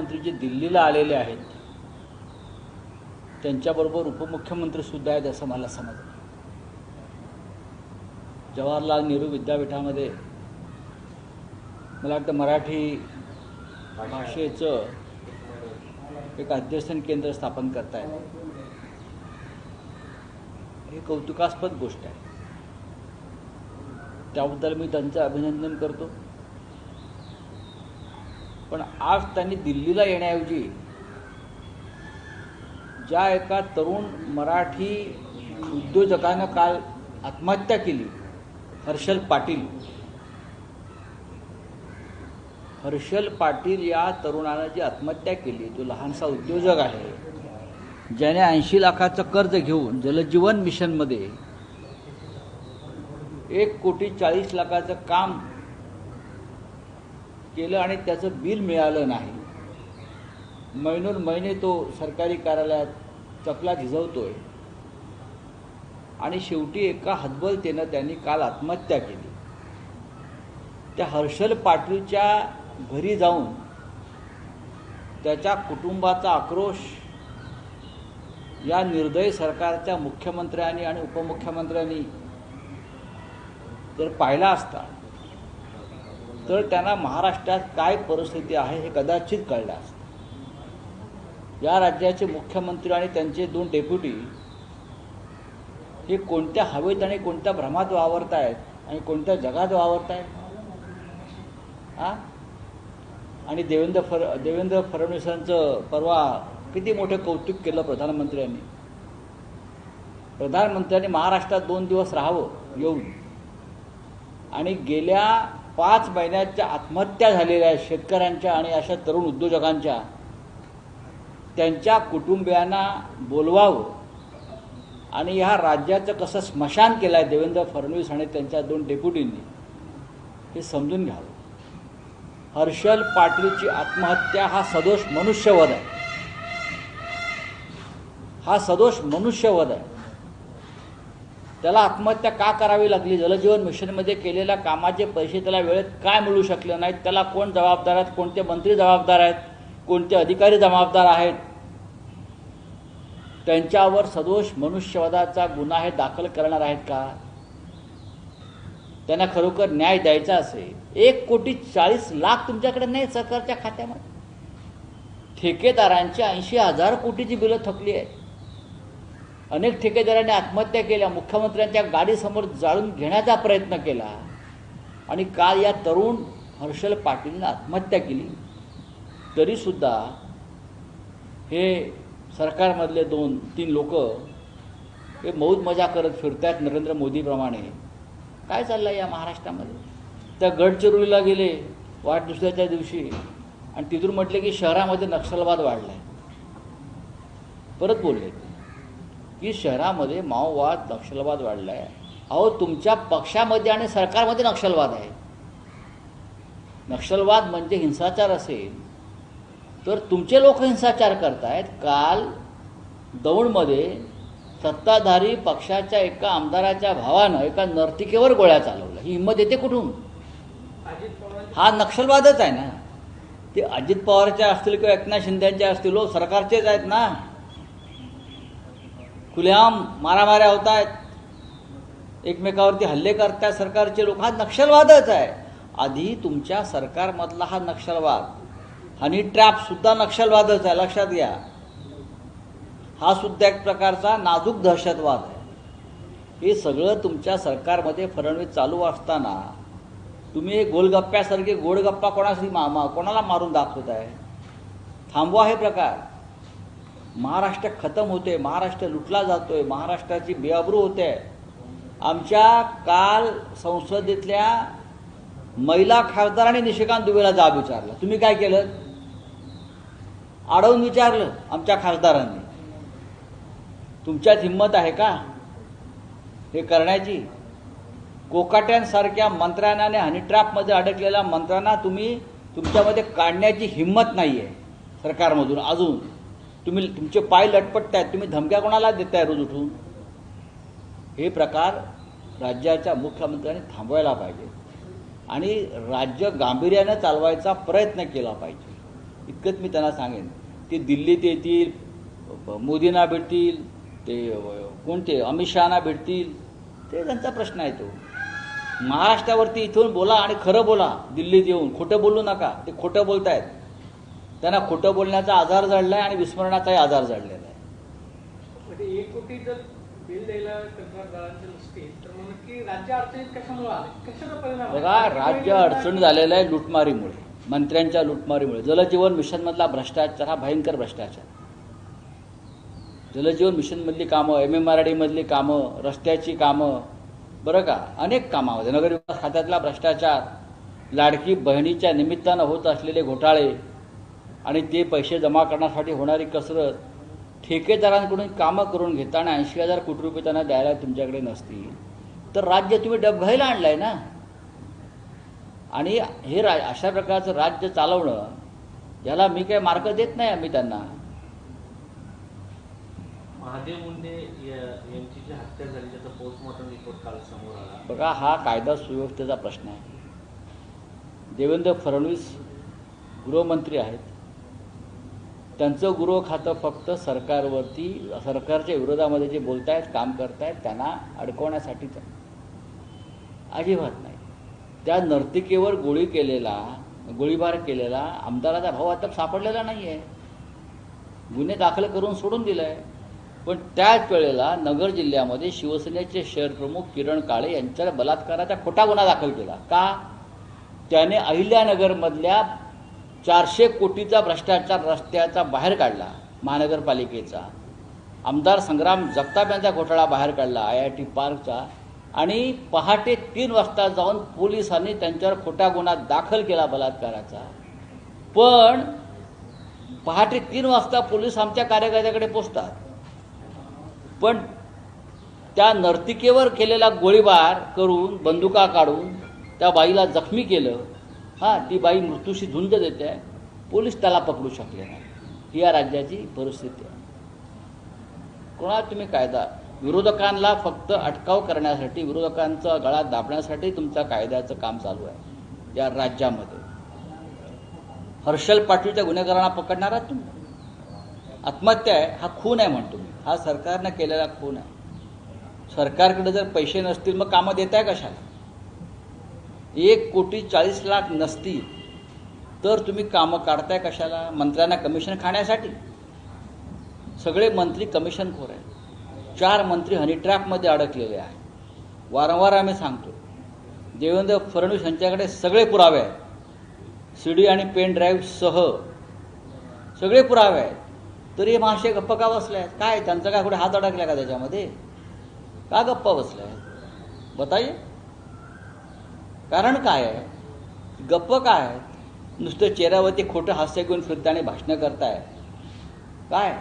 मुख्यमंत्री जे दिल्लीला आलेले आहेत त्यांच्याबरोबर उपमुख्यमंत्रीसुद्धा आहेत असं मला समजलं. जवाहरलाल नेहरू विद्यापीठामध्ये मला वाटतं मराठी भाषेचं एक अध्यसन केंद्र स्थापन करतायत. हे कौतुकास्पद गोष्ट आहे. त्याबद्दल मी त्यांचं अभिनंदन करतो. पण आज त्यांनी दिल्लीला येण्याऐवजी ज्या एका तरुण मराठी उद्योजकानं काल आत्महत्या केली हर्षल पाटील. हर्षल पाटील या तरुणानं जी आत्महत्या केली जो लहानसा उद्योजक आहे ज्याने ऐंशी लाखाचं कर्ज घेऊन जलजीवन मिशनमध्ये एक कोटी चाळीस लाखाचं काम केलं आणि त्याचं बिल मिळालं नाही. महिनोन महिने तो सरकारी कार्यालयात चपला झिजवतोय. आणि शेवटी एका हतबलतेनं त्यांनी काल आत्महत्या केली. त्या हर्षल पाटीलच्या घरी जाऊन त्याच्या कुटुंबाचा आक्रोश या निर्दयी सरकारच्या मुख्यमंत्र्यांनी आणि उपमुख्यमंत्र्यांनी जर पाहिला असता तर त्यांना महाराष्ट्रात काय परिस्थिती आहे हे कदाचित कळलं असतं. या राज्याचे मुख्यमंत्री आणि त्यांचे दोन डेप्युटी हे कोणत्या हवेत आणि कोणत्या भ्रमात वावरत आहेत आणि कोणत्या जगात वावरत आहेत हा आणि देवेंद्र फड देवेंद्र फडणवीसांचं परवा किती मोठं कौतुक केलं प्रधानमंत्र्यांनी? प्रधानमंत्र्यांनी महाराष्ट्रात दोन दिवस राहावं येऊन. आणि गेल्या पाच महिन्याच्या आत्महत्या झालेल्या आहेत शेतकऱ्यांच्या आणि अशा तरुण उद्योजकांच्या त्यांच्या कुटुंबियांना बोलवावं. आणि ह्या राज्याचं कसं स्मशान केलं आहे देवेंद्र फडणवीस आणि त्यांच्या दोन डेप्युटींनी हे समजून घ्यावं. हर्षल पाटीलची आत्महत्या हा सदोष मनुष्यवध आहे. हा सदोष मनुष्यवध आहे. त्याला आत्महत्या का करावी लागली? जलजीवन मिशनमध्ये केलेल्या कामाचे पैसे त्याला वेळेत काय मिळू शकले नाहीत? त्याला कोण जबाबदार आहेत? कोणते मंत्री जबाबदार आहेत? कोणते अधिकारी जबाबदार आहेत? त्यांच्यावर सदोष मनुष्यवादाचा गुन्हा हे दाखल करणार आहेत का? त्यांना खरोखर न्याय द्यायचा असेल? एक कोटी चाळीस लाख तुमच्याकडे नाही सरकारच्या खात्यामध्ये? ठेकेदारांची ऐंशी हजार कोटीची बिलं थकली आहेत. अनेक ठेकेदारांनी आत्महत्या केल्या मुख्यमंत्र्यांच्या गाडीसमोर जाळून घेण्याचा प्रयत्न केला. आणि काल या तरुण हर्षल पाटीलनं आत्महत्या केली. तरीसुद्धा हे सरकारमधले दोन तीन लोक हे मौज मजा करत फिरतात नरेंद्र मोदीप्रमाणे. काय चाललं या महाराष्ट्रामध्ये? त्या गडचिरोलीला गेले वाढदिवसाच्या दिवशी आणि तिथून म्हटले की शहरामध्ये नक्षलवाद वाढला आहे परत बोलले की शहरामध्ये माओवाद नक्षलवाद वाढला आहे अहो तुमच्या पक्षामध्ये आणि सरकारमध्ये नक्षलवाद आहे. नक्षलवाद म्हणजे हिंसाचार असेल. तर तुमचे लोक हिंसाचार करतायत. काल दौंडमध्ये सत्ताधारी पक्षाच्या एका आमदाराच्या भावानं एका नर्तिकेवर गोळ्या चालवल्या. ही हिंमत येते कुठून? हा नक्षलवादच आहे ना. ते अजित पवारच्या असतील किंवा एकनाथ शिंदेच्या असतील हो सरकारचेच आहेत ना. खुलेआम मारामाऱ्या होत आहेत एकमेकावरती हल्ले करतायत. सरकारचे लोक हा नक्षलवादच आहे. आधी तुमच्या सरकारमधला हा नक्षलवाद हनी ट्रॅपसुद्धा नक्षलवादच आहे. लक्षात घ्या. हा सुद्धा एक प्रकारचा नाजूक दहशतवाद आहे. हे सगळं तुमच्या सरकारमध्ये फडणवीस चालू असताना तुम्ही हे गोलगप्प्यासारखे गोडगप्पा कोणासाठी मामा मा कोणाला मारून दाखवत आहे थांबवा हे प्रकार. महाराष्ट्र खतम होते महाराष्ट्र लुटला जातोय महाराष्ट्राची बेअब्रू होते. आमच्या काल संसदेतल्या महिला खासदारांनी निशिकांत दुबेला जाब विचारला. तुम्ही काय केलं? अडवून विचारलं आमच्या खासदारांनी. तुमच्यात हिंमत आहे का? हे करण्याची? कोकाट्यांसारख्या मंत्र्यांना आणि हनीट्रॅपमध्ये अडकलेल्या मंत्र्यांना तुम्ही तुमच्यामध्ये काढण्याची हिंमत नाही आहे सरकारमधून अजून. तुम्ही तुमचे पाय लटपटतायत तुम्ही धमक्या कोणाला देताय रोज उठून? हे प्रकार राज्याच्या मुख्यमंत्र्यांनी थांबवायला पाहिजे. आणि राज्य गांभीर्यानं चालवायचा प्रयत्न केला पाहिजे. इतकंच मी त्यांना सांगेन. ते दिल्लीत येतील मोदींना भेटतील ते कोणते अमित शहाना भेटतील ते त्यांचा प्रश्न आहे तो. महाराष्ट्रावरती इथून बोला आणि खरं बोला. दिल्लीत येऊन खोटं बोलू नका. ते खोटं बोलतायत. त्यांना खोटं बोलण्याचा आजार जडला आहे आणि विस्मरणाचाही आजार जडलेला आहे. म्हणजे एक कोटी जर बिल द्यायला? बघा राज्य अडचण झालेलं आहे लुटमारीमुळे मंत्र्यांच्या लुटमारीमुळे. जलजीवन मिशनमधला भ्रष्टाचार हा भयंकर भ्रष्टाचार. जलजीवन मिशनमधली कामं एम एम आर डीमधली कामं रस्त्याची कामं बरं का? अनेक कामामध्ये नगरविकास खात्यातला भ्रष्टाचार लाडकी बहिणीच्या निमित्तानं होत असलेले घोटाळे आणि ते पैसे जमा करण्यासाठी होणारी कसरत ठेकेदारांकडून कामं करून घेताना ऐंशी हजार कोटी रुपये त्यांना द्यायला तुमच्याकडे नसतील. तर राज्य तुम्ही डबघाईला आणलं आहे ना? आणि हे रा अशा प्रकारचं राज्य चालवणं याला मी काही मार्क देत नाही आम्ही त्यांना. महादेव मुंडे यांची जी हत्या झाली त्याचा पोस्टमॉर्टम रिपोर्ट काल समोर आला. बघा हा कायदा सुव्यवस्थेचा प्रश्न आहे. देवेंद्र फडणवीस गृहमंत्री आहेत. त्यांचं गृह खातं फक्त सरकारवरती सरकारच्या विरोधामध्ये जे बोलतायत काम करतायत त्यांना अडकवण्यासाठीच आहे अजिबात नाही. त्या नर्तिकेवर गोळी केलेला गोळीबार केलेला आमदाराचा भाऊ आता सापडलेला नाही आहे गुन्हे दाखल करून सोडून दिलं आहे पण त्याच वेळेला नगर जिल्ह्यामध्ये शिवसेनेचे शहर प्रमुख किरण काळे यांच्यावर बलात्काराचा खोटा गुन्हा दाखल केला. का? त्याने अहिल्यानगरमधल्या चारशे कोटीचा भ्रष्टाचार रस्त्याचा बाहेर काढला महानगरपालिकेचा. आमदार संग्राम जगताप यांचा घोटाळा बाहेर काढला आय आय टी पार्कचा. आणि पहाटे तीन वाजता जाऊन पोलिसांनी त्यांच्यावर खोटा गुन्हा दाखल केला बलात्काराचा. पण पहाटे तीन वाजता पोलीस आमच्या कार्यकर्त्याकडे पोचतात. पण त्या नर्तिकेवर केलेला गोळीबार करून बंदुका काढून त्या बाईला जखमी केलं. हां ती बाई मृत्यूशी झुंज देते आहे पोलीस त्याला पकडू शकले नाही. ही या राज्याची परिस्थिती आहे. कोणा तुम्ही कायदा? विरोधकांना फक्त अटकाव करण्यासाठी विरोधकांचा गळा दाबण्यासाठी तुमचा कायद्याचं काम चालू आहे या राज्यामध्ये. हर्षल पाटीलच्या गुन्हेगारांना पकडणार आहात तुम्ही? आत्महत्या आहे हा खून आहे म्हणतो मी हा सरकारनं केलेला खून आहे. सरकारकडे जर पैसे नसतील मग कामं देत आहे कशाला? एक कोटी चाळीस लाख नसतील तर तुम्ही कामं काढताय कशाला? मंत्र्यांना कमिशन खाण्यासाठी? सगळे मंत्री कमिशनखोर आहेत. चार मंत्री हनीट्रॅपमध्ये अडकलेले आहेत. वारंवार आम्ही सांगतो देवेंद्र फडणवीस यांच्याकडे सगळे पुरावे आहेत. सी डी आणि पेन ड्राईव्ह सह सगळे पुरावे आहेत. तरी हे महाशय गप्प का बसले आहेत? काय त्यांचा काय कुठे हात अडकला का त्याच्यामध्ये? का गप्पा बसल्या आहेत? बताइए. कारण काय आहे? गप्प काय नुसतं चेहऱ्यावरती खोटं हास्य घेऊन फिरता आणि भाषणं करताय. काय?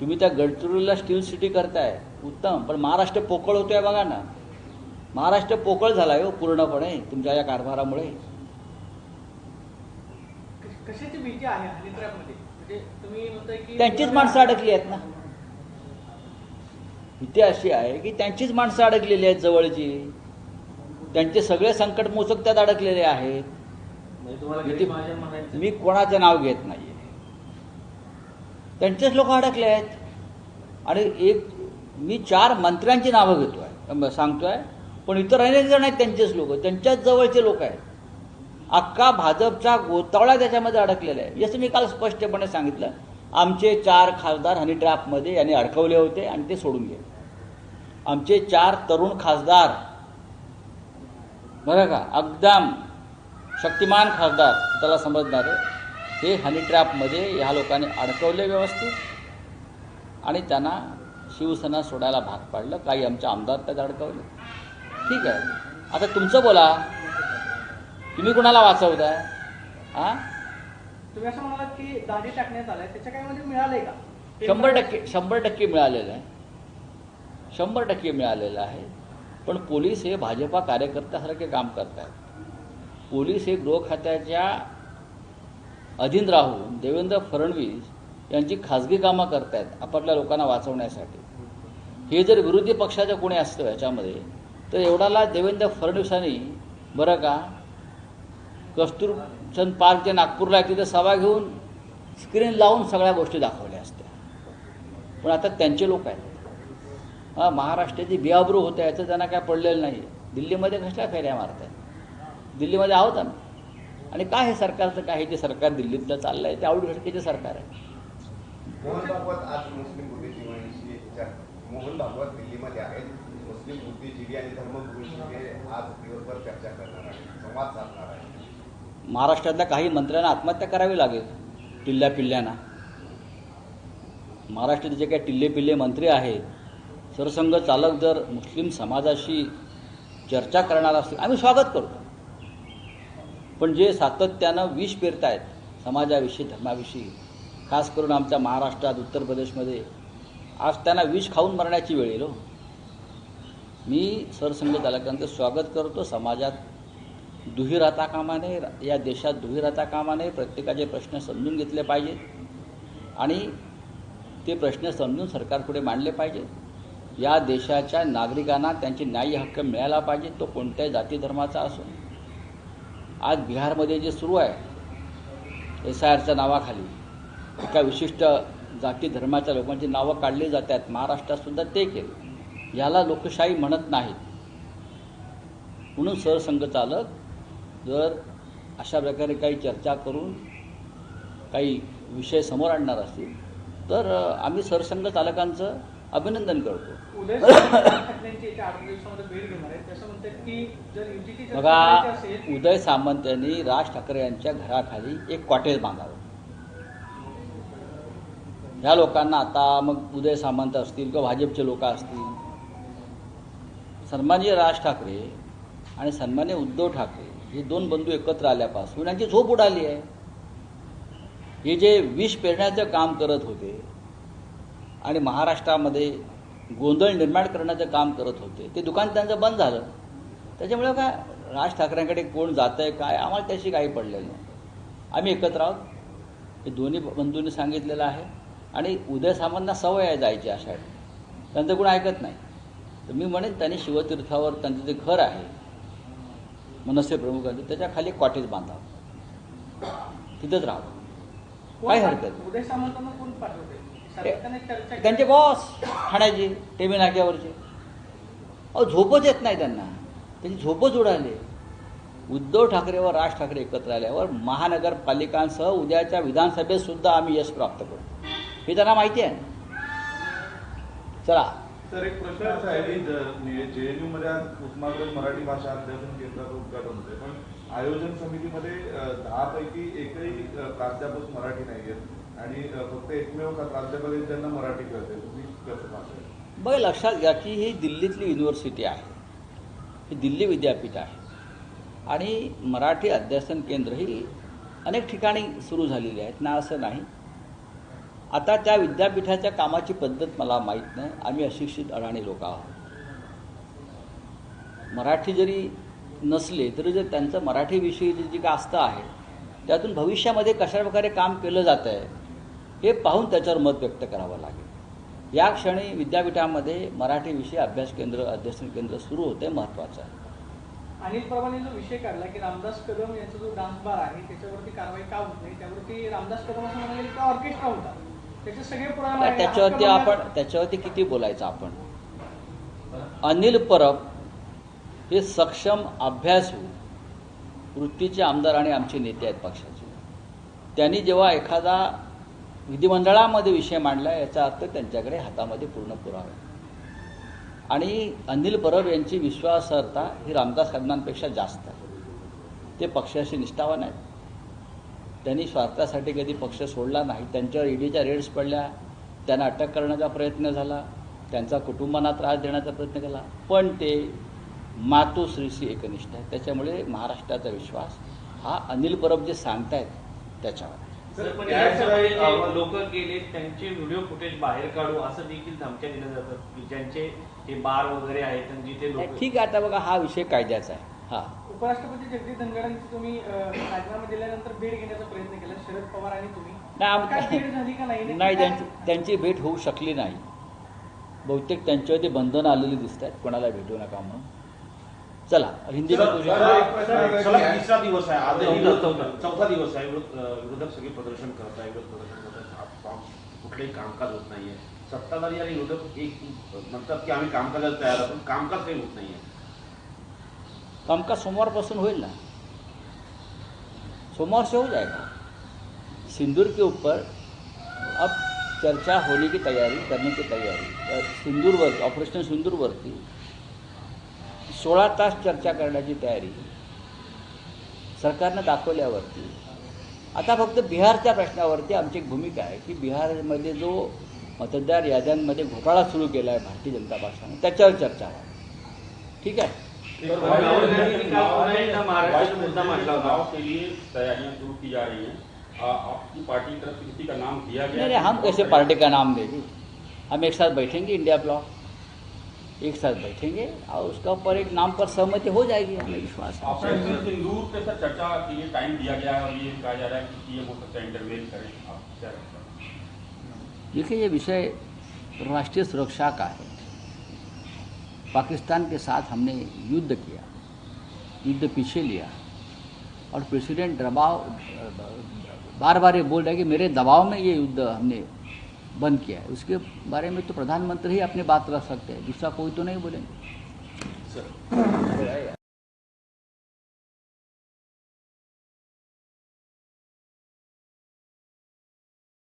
तुम्ही त्या गडचिरोलीला स्टील सिटी करताय. उत्तम. पण महाराष्ट्र पोकळ होतोय बघा ना. महाराष्ट्र पोकळ झालाय हो पूर्णपणे तुमच्या या कारभारामुळे. म्हणजे त्यांचीच माणसं अडकली आहेत ना. भीती अशी आहे की त्यांचीच माणसं अडकलेली आहेत जवळची. त्यांचे सगळे संकट मोचक त्यात अडकलेले आहेत. म्हणजे मी कोणाचं नाव घेत नाहीये. त्यांचेच लोक अडकले आहेत. आणि एक मी चार मंत्र्यांची नावं घेतोय. सांगतोय. पण इतर अनेक जण आहेत त्यांचेच लोक. त्यांच्याच जवळचे लोक आहेत. अख्खा भाजपचा गोतावळा त्याच्यामध्ये अडकलेला आहे. जसं मी काल स्पष्टपणे सांगितलं. आमचे चार खासदार हनी ट्रॅपमध्ये यांनी अडकवले होते आणि ते सोडून गेले. आमचे चार तरुण खासदार बरं का? एकदम शक्तिमान खासदार त्याला समजणारे. हे हनी ट्रॅपमध्ये ह्या लोकांनी अडकवले व्यवस्थित. आणि त्यांना शिवसेना सोडायला भाग पाडलं. काही आमचे आमदार त्यात अडकवले. ठीक आहे. आता तुमचं बोला. तुम्ही कुणाला वाचवताय? हां तुम्ही असं म्हणालात की दाढी टाकण्यात आलाय. त्याच्या काय मध्ये मिळालंय का? शंभर टक्के शंभर टक्के मिळालेलं आहे. शंभर टक्के मिळालेलं आहे. पण पोलीस हे भाजपा कार्यकर्त्यासारखे काम करत आहेत पोलीस हे गृह खात्याच्या अधीन राहून देवेंद्र फडणवीस यांची खाजगी कामं करतायत आपापल्या लोकांना वाचवण्यासाठी. हे जर विरोधी पक्षाचं कोणी असतं याच्यामध्ये तर एवढाला देवेंद्र फडणवीसांनी बरं का कस्तूरचंद पार्क जे नागपूरला आहे तिथे सभा घेऊन स्क्रीन लावून सगळ्या गोष्टी दाखवल्या असत्या. पण आता त्यांचे लोक आहेत. महाराष्ट्राची बिआबरू होते याचं त्यांना काय पडलेलं नाही दिल्लीमध्ये कसल्या फेऱ्या मारत आहेत दिल्लीमध्ये आहोत आम्ही. आणि काय हे सरकारचं काय हे जे सरकार दिल्लीतलं चाललं आहे ते आवडी घटकेचे सरकार आहे. मोहन भागवत आज मुस्लिम बुद्धिजीवांशी चर- मोहन भागवत दिल्लीमध्ये आहेत. मुस्लिम बुद्धिजीवी आणि धर्मगुरूंशी ते आज दिवसभर चर्चा करणार आहेत. संवाद साधणार आहेत. महाराष्ट्रातल्या काही मंत्र्यांना आत्महत्या करावी लागेल टिल्ल्या पिल्ल्यांना. महाराष्ट्राचे जे काही टिल्ले पिल्ले मंत्री आहेत सरसंघ चालक जर मुस्लिम समाजाशी चर्चा करणार असतील आम्ही स्वागत करतो पण जे सातत्यानं विष पेरतायत समाजाविषयी धर्माविषयी खास करून आमच्या महाराष्ट्रात उत्तर प्रदेशमध्ये आज त्यांना विष खाऊन मरण्याची वेळ येईल हो. मी सरसंघ चालकांचं स्वागत करतो. समाजात दुही राहता कामा नये या देशात दुही राहता कामा नये प्रत्येकाचे प्रश्न समजून घेतले पाहिजेत आणि ते प्रश्न समजून सरकारपुढे मांडले पाहिजेत. या देशाच्या नागरिकांना त्यांचे न्याय्य हक्क मिळायला पाहिजे तो कोणत्याही जाती धर्माचा असो. आज बिहारमध्ये जे सुरू आहे एस आय आरच्या नावाखाली एका विशिष्ट जाती धर्माच्या लोकांची नावं काढली जात आहेत. महाराष्ट्रातसुद्धा ते केलं. याला लोकशाही म्हणत नाहीत. म्हणून सरसंघ चालक जर अशा प्रकारे काही चर्चा करून काही विषय समोर आणणार असतील तर आम्ही सरसंघ चालकांचं अभिनंदन करतो. बघा उदय सामंत यांनी राज ठाकरे यांच्या घराखाली एक कॉटेज बांधावं. ह्या लोकांना आता मग उदय सामंत असतील किंवा भाजपचे लोक असतील. सन्माननीय राज ठाकरे आणि सन्माननीय उद्धव ठाकरे हे दोन बंधू एकत्र आल्यापासून यांची झोप उडाली आहे. हे जे विष पेरण्याचं काम करत होते आणि महाराष्ट्रामध्ये गोंधळ निर्माण करण्याचं काम करत होते. ते दुकान त्यांचं बंद झालं. त्याच्यामुळे काय राज ठाकरेंकडे कोण जातं आहे काय आम्हाला त्याशी काही पडलेलं नाही. आम्ही एकत्र आहोत. हे दोन्ही बंधूंनी सांगितलेलं आहे. आणि उदय सामंतना सवय आहे जायची अशा त्यांचं कोण ऐकत नाही. तर मी म्हणेन त्यांनी शिवतीर्थावर त्यांचं जे घर आहे मनसे प्रमुखांचं त्याच्याखाली कॉटेज बांधावं. तिथंच राहावं. काय हरकत. उदय सामंतांना कोण पाठवते? त्यांचे बॉस ठाण्याचे टेमी नाक्यावरचे. अहो झोपच येत नाही त्यांना. त्यांची झोपच उडाली. उद्धव ठाकरे व राज ठाकरे एकत्र आल्यावर महानगरपालिकांसह उद्याच्या विधानसभेत सुद्धा आम्ही यश प्राप्त करू. हे त्यांना माहिती आहे. चला. सर एक प्रश्न असा आहे की जेएनयू मध्ये आज मराठी भाषा अध्यापन केंद्राचं उद्घाटन होते पण आयोजन समितीमध्ये दहा पैकी एकही प्राध्यापक मराठी नाही आहेत आणि फक्त एकमेव प्राध्यापक मराठी कळते. तुम्ही कसं बघा लक्षात घ्या की ही दिल्लीतली युनिव्हर्सिटी आहे. ही दिल्ली विद्यापीठ आहे. आणि मराठी अध्यासन केंद्र ही अनेक ठिकाणी सुरू झालेली आहेत. ना असं नाही. आता त्या विद्यापीठाच्या कामाची पद्धत मला माहीत नाही. आम्ही अशिक्षित अडाणी लोक आहोत. मराठी जरी नसले तरी जर त्यांचं मराठीविषयी जी काय आस्था आहे त्यातून भविष्यामध्ये कशा प्रकारे काम केलं जातं आहे हे पाहून त्याच्यावर मत व्यक्त करावं लागेल. या क्षणी विद्यापीठामध्ये मराठीविषयी अभ्यास केंद्र अध्यसन केंद्र सुरू होते महत्त्वाचं आहे. अनिल प्रभाने जो विषय काढला की रामदास कदम यांचा जो डान्स बार आहे त्याच्यावरती कारवाई का होत नाही त्यावरती रामदास कदम असं म्हणाले की ऑर्केस्ट्रा होता. त्याचे सगळे पुरावे त्याच्यावरती आपण त्याच्यावरती किती बोलायचं आपण? अनिल परब हे सक्षम अभ्यासू वृत्तीचे आमदार आणि आमचे नेते आहेत पक्षाचे. त्यांनी जेव्हा एखादा विधिमंडळामध्ये विषय मांडला याचा अर्थ त्यांच्याकडे हातामध्ये पूर्ण पुरावा आहे. आणि अनिल परब यांची विश्वासार्हता ही रामदास कदमांपेक्षा जास्त आहे. ते पक्षाशी निष्ठावान आहेत. त्यांनी स्वार्थासाठी कधी पक्ष सोडला नाही त्यांच्यावर ईडीच्या रेड्स पडल्या त्यांना अटक करण्याचा प्रयत्न झाला त्यांचा कुटुंबांना त्रास देण्याचा प्रयत्न केला पण ते मातोश्रीशी एकनिष्ठ आहे त्याच्यामुळे महाराष्ट्राचा विश्वास हा अनिल परब जे सांगतायत त्याच्यावर त्याशिवाय याच्यामध्ये लोक गेले त्यांचे व्हिडिओ फुटेज बाहेर काढू असं देखील धमक्या दिल्या जातात. की ज्यांचे हे बार वगैरे आहेत आणि जिथे लोक ठीक आहे आता बघा हा विषय कायद्याचा आहे. हा. उपराष्ट्रपती जगदीप धनगडांची तुम्ही राजीनामा दिल्यानंतर भेट घेण्याचा प्रयत्न केला शरद पवार आणि तुम्ही. नाही काय आम- भेट झाली का नाही? त्यांची त्यांची भेट होऊ शकली नाही. बहुतेक त्यांच्यावरती बंधनं आलेली दिसत आहेत कोणाला भेटू नका म्हणून. चला हिंदी तिसरा दिवस आहे. आजही चौथा चौथा. दिवस आहे. विरोधक सगळे प्रदर्शन करत आहे. विरोध प्रदर्शन करत आहे. कुठलेही कामकाज होत नाहीये. सत्ताधारी आणि विरोधक एक म्हणतात की आम्ही कामकाजाला तयार आहोत. कामकाज काही होत नाहीये. कामकाज सोमवारपासून होईल ना? सोमवार से हो जाएगा. सिंदूर के ऊपर अब चर्चा होने की तैयारी करने की तैयारी. अ, सिंदूरवर ऑपरेशन सिंदूरवरती सोळा तास चर्चा करण्याची तयारी सरकारनं दाखवल्यावरती. आता फक्त बिहारच्या प्रश्नावरती आमची एक भूमिका आहे की बिहारमध्ये जो मतदार याद्यांमध्ये घोटाळा सुरू केला आहे भारतीय जनता पक्षाने त्याच्यावर चर्चा व्हावी. ठीक आहे? हैं। आपकी पार्टी की तरफ से किसी का नाम दिया गया हम कैसे पार्टी का नाम देंगे हम एक साथ बैठेंगे इंडिया ब्लॉक। एक साथ बैठेंगे और उसका ऊपर एक नाम पर सहमति हो जाएगी हमें विश्वास सिंदूर पे सर चर्चा के लिए टाइम दिया गया है और ये कहा जा रहा है कि ये सकता करें। आप क्या देखिए ये विषय राष्ट्रीय सुरक्षा का है। पाकिस्तान के साथ हमने युद्ध किया युद्ध पीछे लिया और प्रेसिडेंट दबाव बार बार ये बोल रहे हैं कि मेरे दबाव में ये युद्ध हमने बंद किया है। उसके बारे में तो प्रधानमंत्री ही अपनी बात रख सकते हैं। दूसरा कोई तो नहीं बोलेंगे। सर